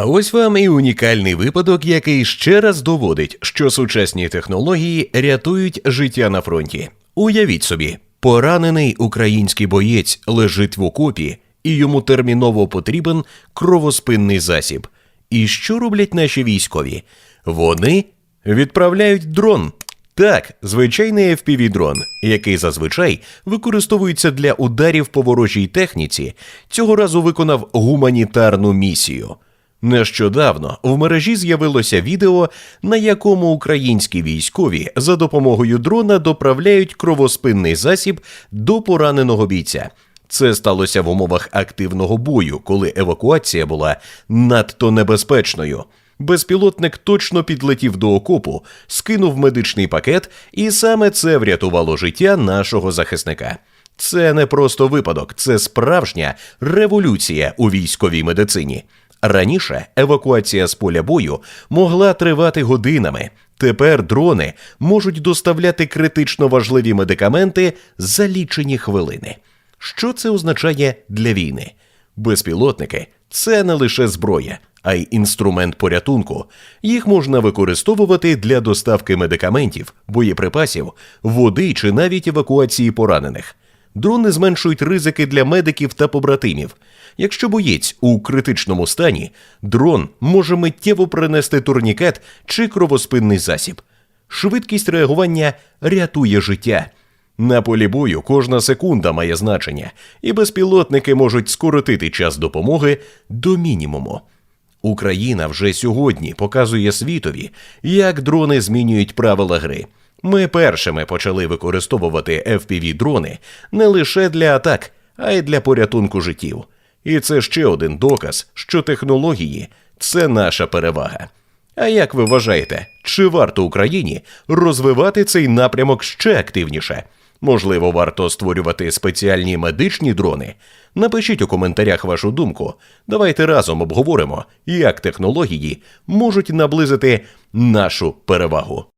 А ось вам і унікальний випадок, який ще раз доводить, що сучасні технології рятують життя на фронті. Уявіть собі, поранений український боєць лежить в окопі, і йому терміново потрібен кровоспинний засіб. І що роблять наші військові? Вони відправляють дрон. Так, звичайний FPV-дрон, який зазвичай використовується для ударів по ворожій техніці, цього разу виконав гуманітарну місію. Нещодавно в мережі з'явилося відео, на якому українські військові за допомогою дрона доправляють кровоспинний засіб до пораненого бійця. Це сталося в умовах активного бою, коли евакуація була надто небезпечною. Безпілотник точно підлетів до окопу, скинув медичний пакет, і саме це врятувало життя нашого захисника. Це не просто випадок, це справжня революція у військовій медицині. Раніше евакуація з поля бою могла тривати годинами. Тепер дрони можуть доставляти критично важливі медикаменти за лічені хвилини. Що це означає для війни? Безпілотники це не лише зброя, а й інструмент порятунку. Їх можна використовувати для доставки медикаментів, боєприпасів, води чи навіть евакуації поранених. Дрони зменшують ризики для медиків та побратимів. Якщо боєць у критичному стані, дрон може миттєво принести турнікет чи кровоспинний засіб. Швидкість реагування рятує життя. На полі бою кожна секунда має значення, і безпілотники можуть скоротити час допомоги до мінімуму. Україна вже сьогодні показує світові, як дрони змінюють правила гри. Ми першими почали використовувати fpv дрони не лише для атак, а й для порятунку життів. І це ще один доказ, що технології це наша перевага. А як ви вважаєте, чи варто Україні розвивати цей напрямок ще активніше? Можливо, варто створювати спеціальні медичні дрони? Напишіть у коментарях вашу думку. Давайте разом обговоримо, як технології можуть наблизити нашу перевагу.